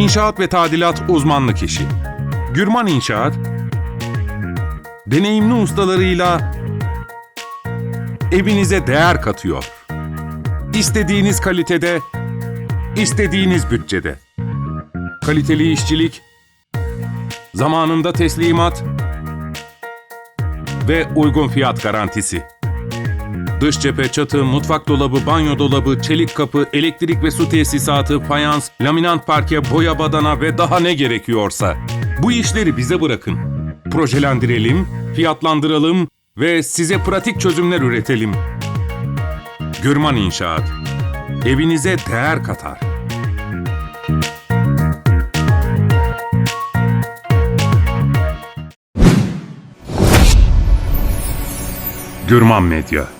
İnşaat ve tadilat uzmanlık işi. Gürman İnşaat, deneyimli ustalarıyla evinize değer katıyor. İstediğiniz kalitede, istediğiniz bütçede. Kaliteli işçilik, zamanında teslimat ve uygun fiyat garantisi. Dış cephe, çatı, mutfak dolabı, banyo dolabı, çelik kapı, elektrik ve su tesisatı, fayans, laminant parke, boya badana ve daha ne gerekiyorsa. Bu işleri bize bırakın. Projelendirelim, fiyatlandıralım ve size pratik çözümler üretelim. Gürman İnşaat. Evinize değer katar. Gürman Medya